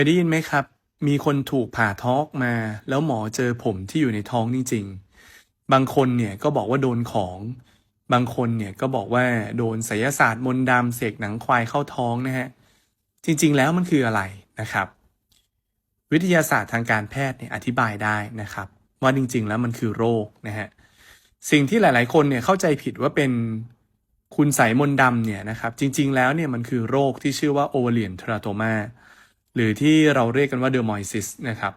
ยได้ยินไหมครับ มีคนถูกผ่าท้องมา แล้วหมอเจอผมที่อยู่ในท้องจริงๆ บางคนเนี่ยก็บอกว่าโดนของ บางคนเนี่ยก็บอกว่าโดนไสยศาสตร์มนต์ดำเสกหนังควายเข้าท้องนะฮะ จริงๆแล้วมันคืออะไรนะครับ วิทยาศาสตร์ทางการแพทย์เนี่ยอธิบายได้นะครับ ว่าจริงๆ แล้วมันคือโรคนะฮะ สิ่งที่หลายๆ คนเนี่ยเข้าใจผิดว่าเป็นคุณไสยมนต์ดำเนี่ยนะครับ จริงๆ แล้วเนี่ยมันคือโรคที่ชื่อว่าโอเวเลียนเทราโตมา หรือที่เราเรียกกันว่าเดอร์มอยซิสนะครับ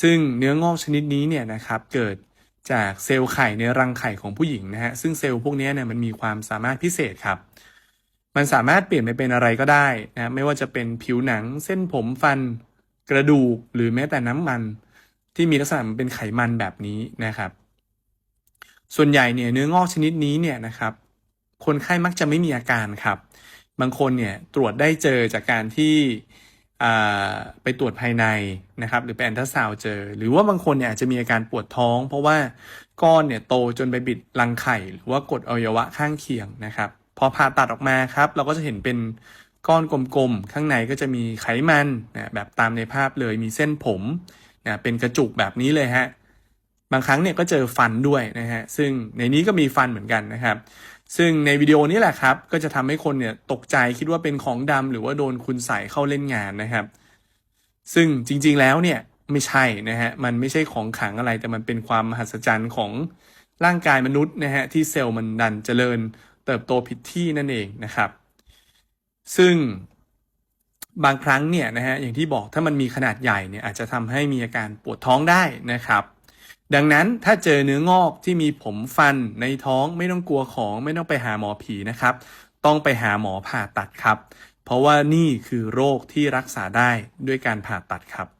ซึ่งเนื้องอกชนิดนี้เนี่ยนะครับเกิดจากเซลล์ไข่ในรังไข่ของผู้หญิงนะฮะ ซึ่งเซลล์พวกนี้เนี่ยมันมีความสามารถพิเศษครับ มันสามารถเปลี่ยนไปเป็นอะไรก็ได้นะ ไม่ว่าจะเป็นผิวหนัง เส้นผมฟัน กระดูก หรือแม้แต่น้ำมัน ที่มีลักษณะเป็นไขมันแบบนี้นะครับ ส่วนใหญ่เนี่ยเนื้องอกชนิดนี้เนี่ยนะครับ คนไข้มักจะไม่มีอาการครับ บางคนเนี่ยตรวจได้เจอจากการที่ ไปตรวจภายในนะครับ หรือไปแอนทราซาวเจอ หรือว่าบางคนเนี่ยอาจจะมีอาการปวดท้อง เพราะว่าก้อนเนี่ยโตจนไปบิดรังไข่หรือว่ากดอวัยวะข้างเคียงนะครับ พอผ่าตัดออกมาครับ เราก็จะเห็นเป็นก้อนกลมๆ ข้างในก็จะมีไขมันนะแบบตามในภาพเลยมีเส้นผมนะเป็นกระจุกแบบนี้เลยฮะบางครั้งเนี่ยก็เจอฟันด้วยนะฮะซึ่งในนี้ก็มีฟันเหมือนกันนะครับ ซึ่งในวิดีโอนี้แหละครับ ก็จะทำให้คนเนี่ยตกใจคิดว่าเป็นของดำหรือว่าโดนคุณใส่เข้าเล่นงานนะครับ ซึ่งจริงๆแล้วเนี่ยไม่ใช่นะฮะมันไม่ใช่ของขังอะไร แต่มันเป็นความมหัศจรรย์ของร่างกายมนุษย์นะฮะที่เซลล์มันดันเจริญเติบโตผิดที่นั่นเองนะครับ ซึ่งบางครั้งเนี่ยนะฮะอย่างที่บอกถ้ามันมีขนาดใหญ่เนี่ยอาจจะทำให้มีอาการปวดท้องได้นะครับ ดังนั้นถ้าเจอเนื้องอกที่มีผมฟันในท้องไม่ต้องกลัวของไม่ต้องไปหาหมอผีนะครับ ต้องไปหาหมอผ่าตัดครับ เพราะว่านี่คือโรคที่รักษาได้ด้วยการผ่าตัดครับ